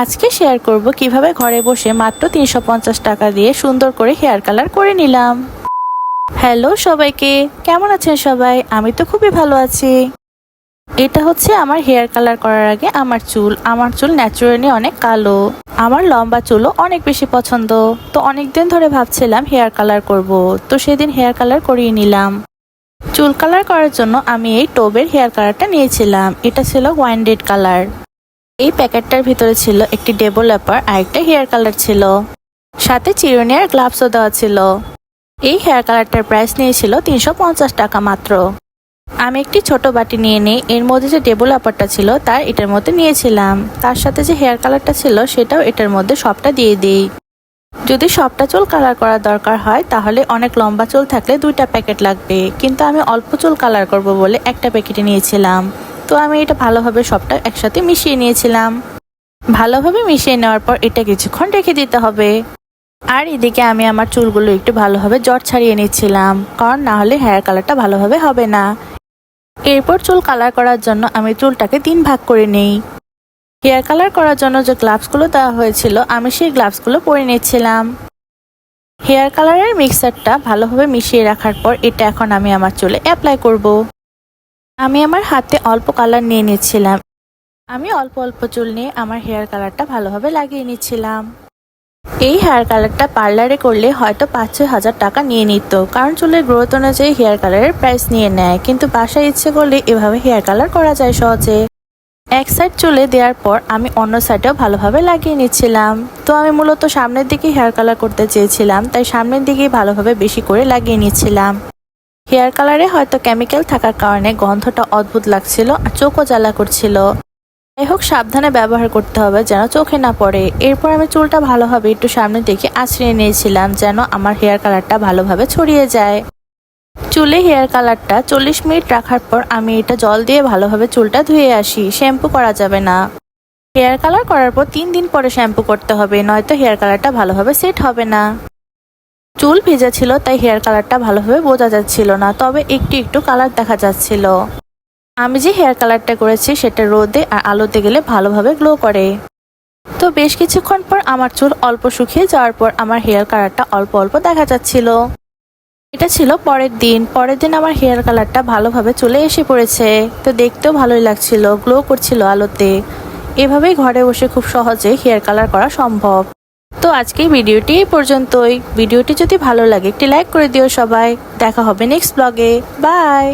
আজকে শেয়ার করব কীভাবে ঘরে বসে মাত্র তিনশো পঞ্চাশ টাকা দিয়ে সুন্দর করে হেয়ার কালার করে নিলাম। হ্যালো সবাইকে, কেমন আছেন সবাই? আমি তো খুবই ভালো আছি। এটা হচ্ছে আমার হেয়ার কালার করার আগে আমার চুল। আমার চুল ন্যাচুরালি অনেক কালো। আমার লম্বা চুলও অনেক বেশি পছন্দ। তো অনেক দিন ধরে ভাবছিলাম হেয়ার কালার করব। তো সেদিন হেয়ার কালার করিয়ে নিলাম। চুল কালার করার জন্য আমি এই টোবের হেয়ার কালারটা নিয়েছিলাম। এটা ছিল ওয়াইন রেড কালার এই প্যাকেটটার ভিতরে ছিল একটি ডেভেলপার আর একটা হেয়ার কালার ছিল। সাথে চিরুনি আর গ্লাভসও দেওয়া ছিল। এই হেয়ার কালারটার প্রাইস নিয়েছিল তিনশো পঞ্চাশ টাকা মাত্র। আমি একটি ছোট বাটি নিয়ে নিই এর মধ্যে যে ডেবল ডেভেলপারটা ছিল তার এটার মধ্যে নিয়েছিলাম। তার সাথে যে হেয়ার কালারটা ছিল সেটাও এটার মধ্যে সবটা দিয়ে দিই। যদি সবটা চুল কালার করার দরকার হয় তাহলে অনেক লম্বা চুল থাকলে দুইটা প্যাকেট লাগবে। কিন্তু আমি অল্প চুল কালার করব বলে একটা প্যাকেটে নিয়েছিলাম। তো আমি এটা ভালোভাবে সবটা একসাথে মিশিয়ে নিয়েছিলাম। ভালোভাবে মিশিয়ে নেওয়ার পর এটা কিছুক্ষণ রেখে দিতে হবে। আর এদিকে আমি আমার চুলগুলো একটু ভালোভাবে জট ছাড়িয়ে নিচ্ছিলাম, কারণ না হলে হেয়ার কালারটা ভালোভাবে হবে না। এরপর চুল কালার করার জন্য আমি চুলটাকে তিন ভাগ করে নেই। হেয়ার কালার করার জন্য যে গ্লাভসগুলো দেওয়া হয়েছিল, আমি সেই গ্লাভসগুলো পরে নিচ্ছিলাম। হেয়ার কালারের মিক্সারটা ভালোভাবে মিশিয়ে রাখার পর এটা এখন আমি আমার চুলে অ্যাপ্লাই করব। আমি আমার হাতে অল্প কালার নিয়ে নিচ্ছিলাম। আমি অল্প অল্প চুল নিয়ে আমার হেয়ার কালারটা ভালোভাবে লাগিয়ে নিচ্ছিলাম। এই হেয়ার কালারটা পার্লারে করলে হয়তো পাঁচ ছয় হাজার টাকা নিয়ে নিত, কারণ চুলের গ্রোথ অনুযায়ী হেয়ার কালারের প্রাইস নিয়ে নেয়, কিন্তু বাসায় ইচ্ছে করলে এভাবে হেয়ার কালার করা যায় সহজে। এক সাইড চুলে দেওয়ার পর আমি অন্য সাইডেও ভালোভাবে লাগিয়ে নিচ্ছিলাম। তো আমি মূলত সামনের দিকে হেয়ার কালার করতে চেয়েছিলাম, তাই সামনের দিকেই ভালোভাবে বেশি করে লাগিয়ে নিচ্ছিলাম। হেয়ার কালারে হয়তো কেমিক্যাল থাকার কারণে গন্ধটা অদ্ভুত লাগছিল আর চোখও জ্বালা করছিল। যাই হোক, সাবধানে ব্যবহার করতে হবে যেন চোখে না পড়ে। এরপর আমি চুলটা ভালোভাবে একটু সামনে দেখে আছড়িয়ে নিয়েছিলাম যেন আমার হেয়ার কালারটা ভালোভাবে ছড়িয়ে যায়। চুলে হেয়ার কালারটা চল্লিশ মিনিট রাখার পর আমি এটা জল দিয়ে ভালোভাবে চুলটা ধুয়ে আসি। শ্যাম্পু করা যাবে না। হেয়ার কালার করার পর তিন দিন পরে শ্যাম্পু করতে হবে, নয়তো হেয়ার কালারটা ভালোভাবে সেট হবে না। চুল ভেজা ছিল, তাই হেয়ার কালারটা ভালোভাবে বোঝা যাচ্ছিল না, তবে একটু একটু কালার দেখা যাচ্ছিল। আমি যে হেয়ার কালারটা করেছি, সেটা রোদে আর আলোতে গেলে ভালোভাবে গ্লো করে। তো বেশ কিছুক্ষণ পর আমার চুল অল্প শুকিয়ে যাওয়ার পর আমার হেয়ার কালারটা অল্প অল্প দেখা যাচ্ছিল। এটা ছিল পরের দিন পরের দিন আমার হেয়ার কালারটা ভালোভাবে চলে এসে পড়েছে। তো দেখতেও ভালোই লাগছিল গ্লো করছিল আলোতে। এভাবেই ঘরে বসে খুব সহজে হেয়ার কালার করা সম্ভব। তো আজকে ভিডিওটি এই পর্যন্তই। ভিডিওটি যদি ভালো লাগে, একটি লাইক করে দিও সবাই। দেখা হবে নেক্সট ব্লগে। বাই!